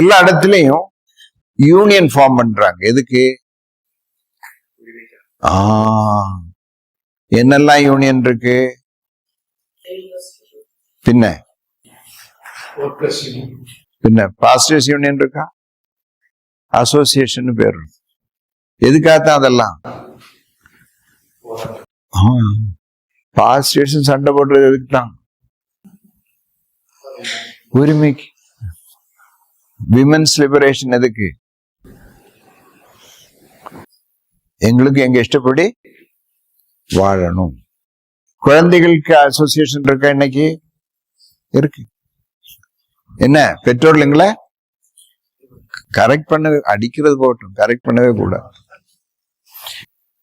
எல்லா இடத்துலயும் union form பண்றாங்க. எதுக்கு? ஆ என்னெல்லாம் யூனியன் இருக்கு? பின்ன? பின்ன பாஸ்டர்ஸ் யூனியன் இருக்கா? அசோசியேஷன் பேர் எதுக்காகத்தான் அதெல்லாம்? பாஸ்டர்ஸ் சண்டை போடுறது எதுக்கு தான் உரிமைக்கு. விமென்ஸ் லிபரேஷன் எதுக்கு? எங்களுக்கு எங்க இஷ்டப்படி வாழணும். குழந்தைகளுக்கு அசோசியேஷன் இருக்கா இன்னைக்கு? இருக்கு. என்ன பெற்றோர்களுங்களை கரெக்ட் பண்ண அடிக்கிறது போகட்டும் கரெக்ட் பண்ணவே கூடாது.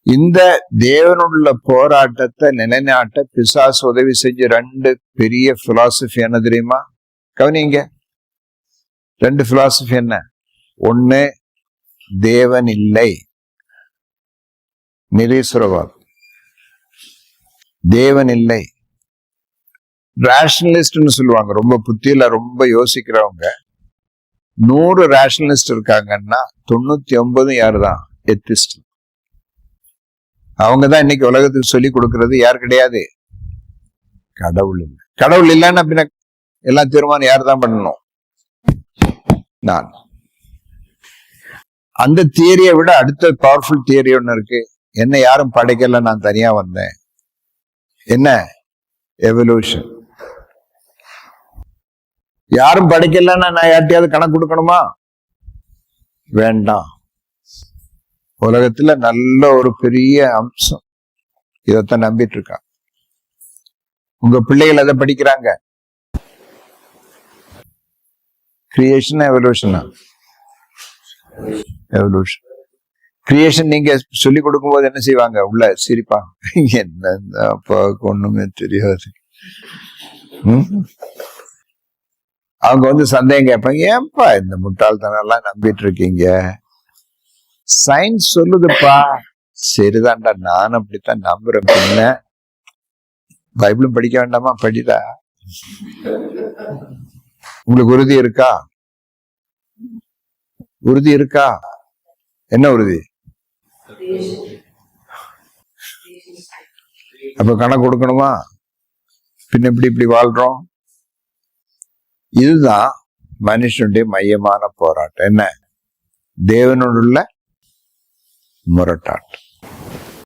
இந்த தேவனுள்ள போராட்டத்தை நிலைநாட்ட பிசாசு உதவி செஞ்ச ரெண்டு பெரிய பிலாசபி என்ன தெரியுமா? கவனிங்க. ரெண்டு பிலாசபி என்ன? ஒன்னு தேவன் இல்லை. நிரீஸ்வரவாதம் தேவன் இல்லை. ரேஷனலிஸ்ட்னு சொல்லுவாங்க. ரொம்ப புத்தியில ரொம்ப யோசிக்கிறவங்க. நூறு ரேஷனலிஸ்ட் இருக்காங்கன்னா தொண்ணூத்தி ஒன்பது யாரு தான் எத்திஸ்ட் அவங்க தான் இன்னைக்கு உலகத்துக்கு சொல்லி கொடுக்கறது யார் கிடையாது? கடவுள் இல்லை. கடவுள் இல்லைன்னா பின்ன எல்லா தீர்மானம் யார் தான் பண்ணணும்? நான். அந்த தியரியை விட அடுத்த பவர்ஃபுல் தியரி ஒன்று இருக்கு. என்ன யாரும் படைக்கல நான் தனியா வந்தேன். என்ன? எவல்யூஷன் யாரும் படைக்கலன்னா நான் யார்ட்டையாவது கணக்கு கொடுக்கணுமா? வேண்டாம். உலகத்துல நல்ல ஒரு பெரிய அம்சம். இதைத்தான் நம்பிட்டு இருக்கா உங்க பிள்ளைகள் அதை படிக்கிறாங்க. கிரியேஷன் எவல்யூஷனா எவல்யூஷன் கிரியேஷன் நீங்க சொல்லி கொடுக்கும்போது என்ன செய்வாங்க? உள்ள சிரிப்பா. என்ன இந்த அப்பாவுக்கு ஒண்ணுமே தெரியாது. அவங்க வந்து சந்தேகம் கேட்பாங்க ஏன்பா இந்த முட்டாள்தனெல்லாம் நம்பிட்டு இருக்கீங்க சயின்ஸ் சொல்லுதுப்பா. சரிதான்டா நான் அப்படித்தான் நம்புறேன் பின்ன. பைபிளும் படிக்க வேண்டாமா? படிடா. உங்களுக்கு உறுதி இருக்கா? உறுதி இருக்கா? என்ன உறுதி? அப்ப கணக்கு கொடுக்கணுமா? பின்ன இப்படி இப்படி வாழ்றோம். இதுதான் மனுஷனுடைய மையமான போராட்டம். என்ன? தேவனோடுள்ள முரட்டாட்டம்.